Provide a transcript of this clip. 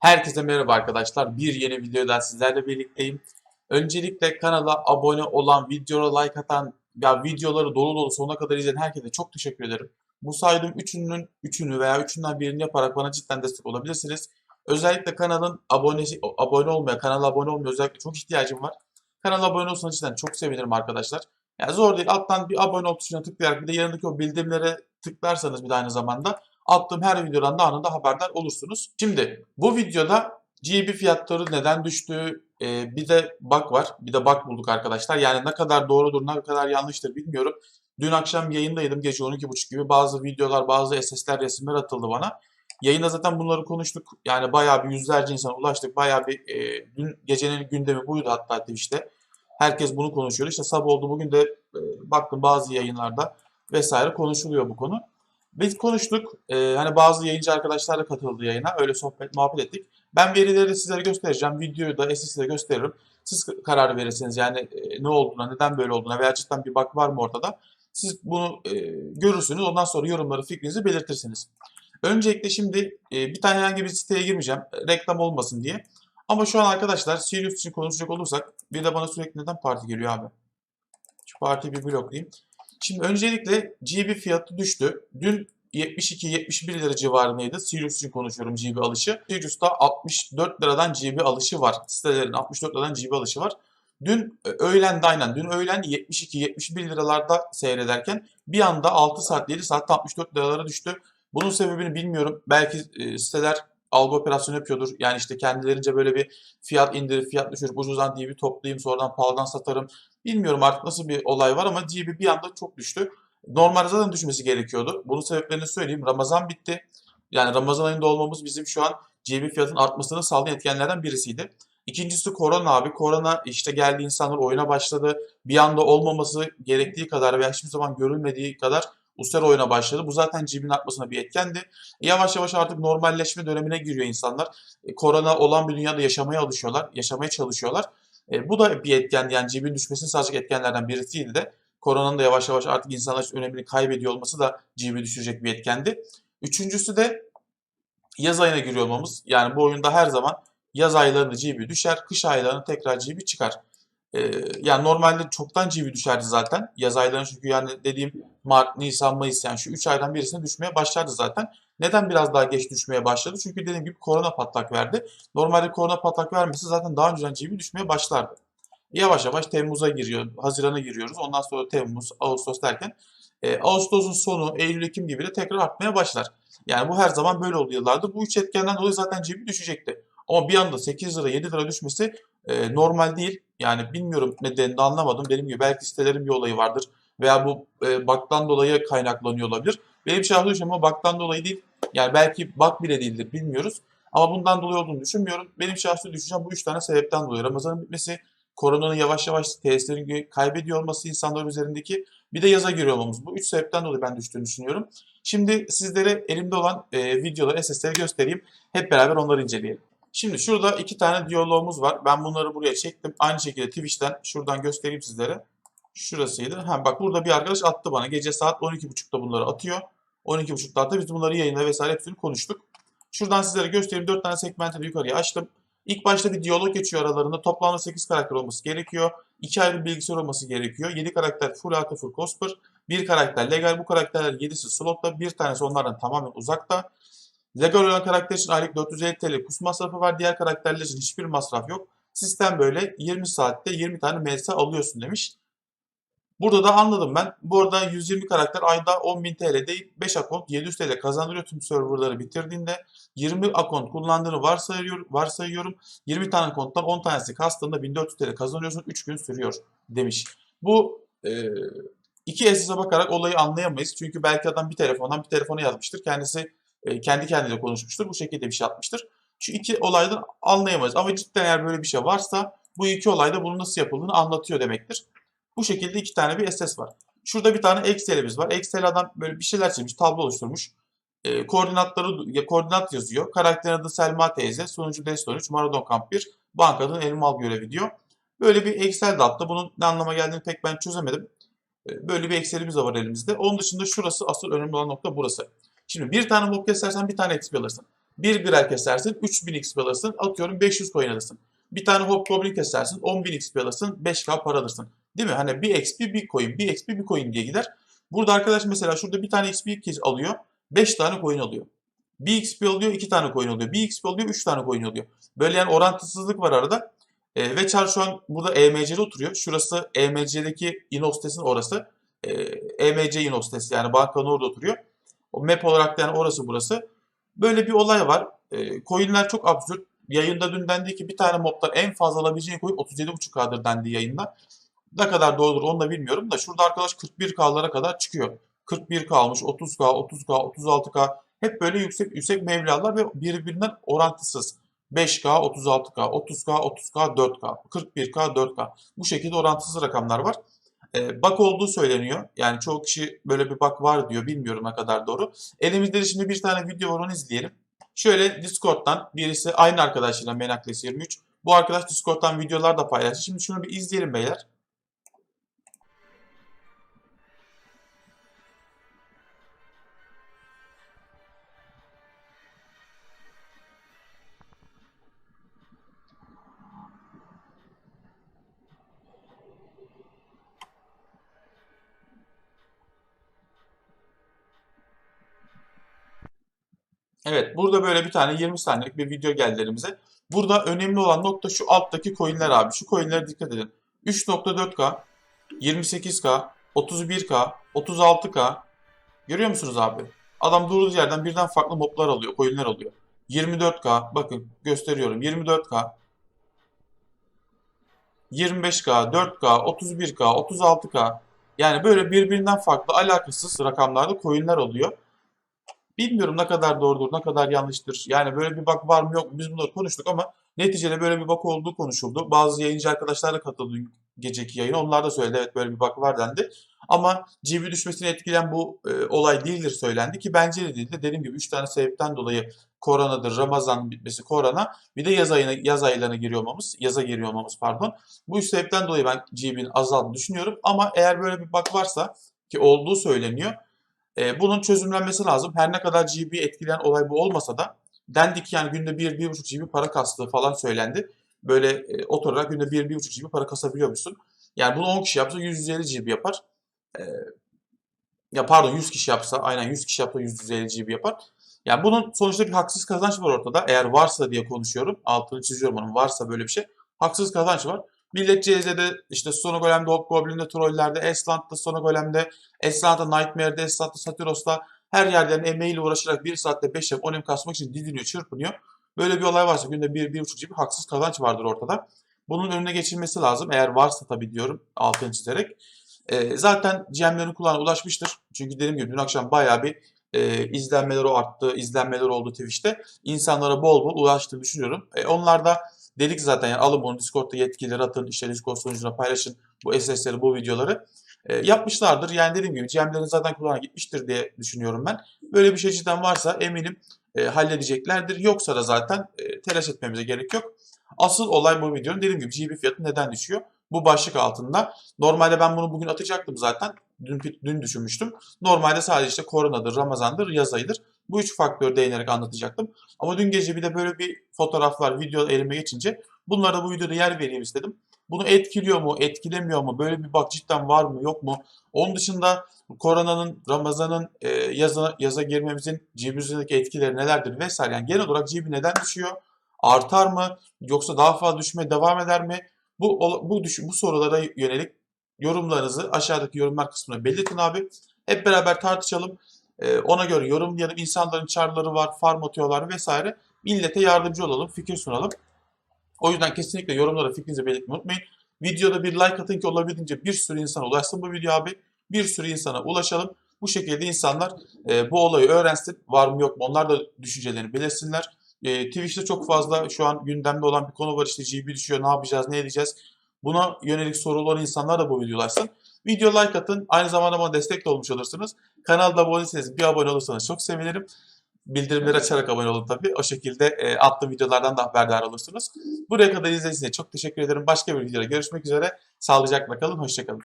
Herkese merhaba arkadaşlar. Bir yeni videoda sizlerle birlikteyim. Öncelikle kanala abone olan, videoya like atan, ya videoları dolu dolu sonuna kadar izleyen herkese çok teşekkür ederim. Bu saydığım üçünün üçünü veya üçünden birini yaparak bana cidden destek olabilirsiniz. Özellikle kanalın abonesi, abone olmaya, kanala abone olmaya özellikle çok ihtiyacım var. Kanala abone olsanız cidden çok sevinirim arkadaşlar. Yani zor değil. Alttan bir abone ol tuşuna tıklayarak bir de yanındaki o bildirimlere tıklarsanız bir de aynı zamanda attığım her videodan da anında haberdar olursunuz. Şimdi bu videoda GB fiyatları neden düştü e, bir de bug var. Bir de bug bulduk arkadaşlar. Yani ne kadar doğrudur ne kadar yanlıştır bilmiyorum. Dün akşam yayındaydım gece 12.30 gibi bazı videolar bazı SS'ler resimler atıldı bana. Yayında zaten bunları konuştuk. Yani bayağı bir yüzlerce insana ulaştık. Bayağı bir e, dün gecenin gündemi buydu hatta Twitch'te. Herkes bunu konuşuyor. İşte sabah oldu bugün de e, baktım bazı yayınlarda vesaire konuşuluyor bu konu. Biz konuştuk. Ee, hani bazı yayıncı arkadaşlar da katıldı yayına. Öyle sohbet, muhabbet ettik. Ben verileri sizlere göstereceğim. Videoyu da size gösteririm. Siz karar verirsiniz yani e, ne olduğuna, neden böyle olduğuna veya cidden bir bak var mı ortada. Siz bunu e, görürsünüz. Ondan sonra yorumları, fikrinizi belirtirsiniz. Öncelikle şimdi e, bir tane herhangi bir siteye girmeyeceğim. Reklam olmasın diye. Ama şu an arkadaşlar Sirius için konuşacak olursak bir de bana sürekli neden parti geliyor abi? Şu partiyi bir bloklayayım. Şimdi öncelikle GB fiyatı düştü. Dün 72-71 lira civarındaydı. Sirius için konuşuyorum GB alışı. Sirius'ta 64 liradan GB alışı var. Sitelerin 64 liradan GB alışı var. Dün e, öğlen de aynen. Dün öğlen 72-71 liralarda seyrederken bir anda 6 saat 7 saatte 64 liralara düştü. Bunun sebebini bilmiyorum. Belki e, siteler algı operasyonu yapıyordur. Yani işte kendilerince böyle bir fiyat indirip fiyat düşürüp ucuzdan DB toplayayım sonradan pahalıdan satarım. Bilmiyorum artık nasıl bir olay var ama DB bir anda çok düştü. Normalde zaten düşmesi gerekiyordu. Bunun sebeplerini söyleyeyim. Ramazan bitti. Yani Ramazan ayında olmamız bizim şu an GB fiyatın artmasını sağlayan etkenlerden birisiydi. İkincisi korona abi. Korona işte geldi insanlar oyuna başladı. Bir anda olmaması gerektiği kadar veya hiçbir zaman görülmediği kadar Uster oyuna başladı. Bu zaten cebin artmasına bir etkendi. Yavaş yavaş artık normalleşme dönemine giriyor insanlar. E, korona olan bir dünyada yaşamaya alışıyorlar, yaşamaya çalışıyorlar. E, bu da bir etken yani cebin düşmesini sağlayacak etkenlerden birisiydi de. Koronanın da yavaş yavaş artık insanlar önemini kaybediyor olması da cebi düşürecek bir etkendi. Üçüncüsü de yaz ayına giriyor olmamız. Yani bu oyunda her zaman yaz aylarında GB düşer, kış aylarında tekrar GB çıkar. Ee, yani normalde çoktan GB düşerdi zaten. Yaz aylarında çünkü yani dediğim Mart, Nisan, Mayıs yani şu 3 aydan birisine düşmeye başlardı zaten. Neden biraz daha geç düşmeye başladı? Çünkü dediğim gibi korona patlak verdi. Normalde korona patlak vermesi zaten daha önceden GB düşmeye başlardı. Yavaş yavaş Temmuz'a giriyor, Haziran'a giriyoruz. Ondan sonra Temmuz, Ağustos derken e, Ağustos'un sonu, Eylül, Ekim gibi de tekrar artmaya başlar. Yani bu her zaman böyle oldu yıllardır. Bu üç etkenden dolayı zaten cebi düşecekti. Ama bir anda 8 lira 7 lira düşmesi e, normal değil. Yani bilmiyorum nedenini de anlamadım. Dediğim gibi belki sitelerin bir olayı vardır. Veya bu e, baktan dolayı kaynaklanıyor olabilir. Benim şahsi düşüncem ama baktan dolayı değil. Yani belki bak bile değildir bilmiyoruz. Ama bundan dolayı olduğunu düşünmüyorum. Benim şahsi düşüncem bu üç tane sebepten dolayı. Ramazanın bitmesi, koronanın yavaş yavaş testlerin kaybediyor olması insanlar üzerindeki bir de yaza giriyor olmamız. Bu üç sebepten dolayı ben düştüğünü düşünüyorum. Şimdi sizlere elimde olan e, videoları, SS'leri göstereyim. Hep beraber onları inceleyelim. Şimdi şurada iki tane diyalogumuz var. Ben bunları buraya çektim. Aynı şekilde Twitch'ten şuradan göstereyim sizlere. Şurasıydı. Ha bak burada bir arkadaş attı bana. Gece saat 12.30'da bunları atıyor. 12.30'da attı. Biz bunları yayında vesaire hepsini konuştuk. Şuradan sizlere göstereyim. 4 tane segmenti yukarıya açtım. İlk başta bir diyalog geçiyor aralarında. Toplamda 8 karakter olması gerekiyor. 2 ayrı bilgisayar olması gerekiyor. 7 karakter full artı full cosper. 1 karakter legal. Bu karakterler 7'si slotta. Bir tanesi onlardan tamamen uzakta. Legal olan karakter için aylık 450 TL kus masrafı var. Diğer karakterler için hiçbir masraf yok. Sistem böyle 20 saatte 20 tane MS alıyorsun demiş. Burada da anladım ben. Bu arada 120 karakter ayda 10.000 TL değil 5 akont 700 TL kazandırıyor tüm serverları bitirdiğinde. 20 akont kullandığını varsayıyorum, varsayıyorum. 20 tane konttan 10 tanesi kastığında 1400 TL kazanıyorsun 3 gün sürüyor demiş. Bu e, iki esasa bakarak olayı anlayamayız. Çünkü belki adam bir telefondan bir telefona yazmıştır. Kendisi e, kendi kendine konuşmuştur. Bu şekilde bir şey atmıştır. Şu iki olaydan anlayamayız. Ama cidden eğer böyle bir şey varsa bu iki olayda bunun nasıl yapıldığını anlatıyor demektir. Bu şekilde iki tane bir SS var. Şurada bir tane Excel'imiz var. Excel adam böyle bir şeyler çizmiş, tablo oluşturmuş. E, koordinatları ya, koordinat yazıyor. Karakterin adı Selma teyze, sonucu Deston 3, Maradon Kamp 1, bankadın Elmal görevi diyor. Böyle bir Excel de attı. Bunun ne anlama geldiğini pek ben çözemedim. E, böyle bir Excel'imiz var elimizde. Onun dışında şurası asıl önemli olan nokta burası. Şimdi bir tane mob kesersen bir tane XP alırsın. Bir birer kesersin 3000 XP alırsın. Atıyorum 500 coin alırsın. Bir tane Hobgoblin kesersin 10.000 XP alırsın 5k para alırsın. Değil mi? Hani bir XP bir coin, bir XP bir coin diye gider. Burada arkadaş mesela şurada bir tane XP alıyor. 5 tane coin alıyor. Bir XP alıyor 2 tane coin alıyor. Bir XP alıyor 3 tane coin alıyor. Böyle yani orantısızlık var arada. E, ve Char şu an burada EMC'de oturuyor. Şurası EMC'deki Inostes'in orası. E, EMC Inostes yani bankanın orada oturuyor. O map olarak da yani orası burası. Böyle bir olay var. E, coinler çok absürt. Yayında dün dendi ki bir tane mobdan en fazla alabileceğin coin 37.5K'dır dendi yayında. Ne kadar doğrudur onu da bilmiyorum da şurada arkadaş 41K'lara kadar çıkıyor. 41K almış, 30K, 30K, 36K hep böyle yüksek yüksek mevlalar ve birbirinden orantısız. 5K, 36K, 30K, 30K, 4K, 41K, 4K. Bu şekilde orantısız rakamlar var. E, bug olduğu söyleniyor. Yani çoğu kişi böyle bir bug var diyor. Bilmiyorum ne kadar doğru. Elimizde de şimdi bir tane video var onu izleyelim. Şöyle Discord'dan birisi aynı arkadaşıyla Menakles 23. Bu arkadaş Discord'dan videolar da paylaştı. Şimdi şunu bir izleyelim beyler. Evet burada böyle bir tane 20 saniyelik bir video geldi elimize. Burada önemli olan nokta şu alttaki coinler abi. Şu coinlere dikkat edin. 3.4K, 28K, 31K, 36K. Görüyor musunuz abi? Adam durduğu yerden birden farklı moblar alıyor, coinler alıyor. 24K, bakın gösteriyorum. 24K, 25K, 4K, 31K, 36K. Yani böyle birbirinden farklı alakasız rakamlarda coinler oluyor. Bilmiyorum ne kadar doğrudur, ne kadar yanlıştır. Yani böyle bir bak var mı yok mu biz bunları konuştuk ama neticede böyle bir bak olduğu konuşuldu. Bazı yayıncı arkadaşlar da katıldı geceki yayına. Onlar da söyledi evet böyle bir bak var dendi. Ama GB düşmesini etkileyen bu e, olay değildir söylendi ki bence de değildi. Dediğim gibi 3 tane sebepten dolayı koronadır, Ramazan bitmesi korona. Bir de yaz ayına yaz aylarına giriyor olmamız, yaza giriyor olmamız pardon. Bu üç sebepten dolayı ben GB'nin azaldığını düşünüyorum. Ama eğer böyle bir bak varsa ki olduğu söyleniyor. E, bunun çözümlenmesi lazım. Her ne kadar GB etkileyen olay bu olmasa da dendik yani günde 1-1,5 GB para kastığı falan söylendi. Böyle e, oturarak günde 1-1,5 GB para kasabiliyor musun? Yani bunu 10 kişi yapsa 150 GB yapar. E, ya pardon 100 kişi yapsa aynen 100 kişi yapsa 150 GB yapar. Yani bunun sonuçta bir haksız kazanç var ortada. Eğer varsa diye konuşuyorum. Altını çiziyorum onun varsa böyle bir şey. Haksız kazanç var. Millet CZ'de işte Sona Golem'de, Hobgoblin'de, Trolller'de, Esland'da, Sona Golem'de, Esland'da, Nightmare'de, Esland'da, Satyros'ta her yerden emeğiyle uğraşarak 1 saatte 5 yap 10 em kasmak için didiniyor, çırpınıyor. Böyle bir olay varsa günde 1-1,5 gibi haksız kazanç vardır ortada. Bunun önüne geçilmesi lazım. Eğer varsa tabii diyorum altını çizerek. E, zaten GM'lerin kulağına ulaşmıştır. Çünkü dediğim gibi dün akşam bayağı bir e, izlenmeleri arttı, izlenmeler oldu Twitch'te. İnsanlara bol bol ulaştığını düşünüyorum. E, onlar da dedik zaten yani alın bunu Discord'da yetkileri atın, işte Discord sunucuna paylaşın bu SS'leri, bu videoları. E, yapmışlardır. Yani dediğim gibi GM'lerin zaten kulağına gitmiştir diye düşünüyorum ben. Böyle bir şey cidden varsa eminim e, halledeceklerdir. Yoksa da zaten e, telaş etmemize gerek yok. Asıl olay bu videonun dediğim gibi GB fiyatı neden düşüyor? Bu başlık altında. Normalde ben bunu bugün atacaktım zaten. Dün, dün düşünmüştüm. Normalde sadece işte koronadır, Ramazan'dır, yaz ayıdır. Bu üç faktörü değinerek anlatacaktım. Ama dün gece bir de böyle bir fotoğraflar, video elime geçince bunlara da bu videoda yer vereyim istedim. Bunu etkiliyor mu, etkilemiyor mu? Böyle bir bak cidden var mı, yok mu? Onun dışında koronanın, Ramazan'ın e, yaza, yaza girmemizin cib üzerindeki etkileri nelerdir vesaire. Yani genel olarak cib neden düşüyor? Artar mı? Yoksa daha fazla düşmeye devam eder mi? Bu, bu, bu sorulara yönelik yorumlarınızı aşağıdaki yorumlar kısmına belirtin abi. Hep beraber tartışalım. Ee, ona göre yorumlayalım. İnsanların çarları var, farm atıyorlar vesaire. Millete yardımcı olalım, fikir sunalım. O yüzden kesinlikle yorumlara fikrinizi belirtmeyi unutmayın. Videoda bir like atın ki olabildiğince bir sürü insana ulaşsın bu video abi. Bir sürü insana ulaşalım. Bu şekilde insanlar e, bu olayı öğrensin. Var mı yok mu onlar da düşüncelerini belirsinler. E, Twitch'te çok fazla şu an gündemde olan bir konu var işte GB düşüyor ne yapacağız ne edeceğiz. Buna yönelik sorulan insanlar da bu videoyu ulaşsın. Video like atın. Aynı zamanda bana destek de olmuş olursunuz. Kanalda abone değilseniz bir abone olursanız çok sevinirim. Bildirimleri açarak abone olun tabii. O şekilde e, attığım videolardan da haberdar olursunuz. Buraya kadar izlediğiniz için çok teşekkür ederim. Başka bir videoda görüşmek üzere. Sağlıcakla kalın. Hoşçakalın.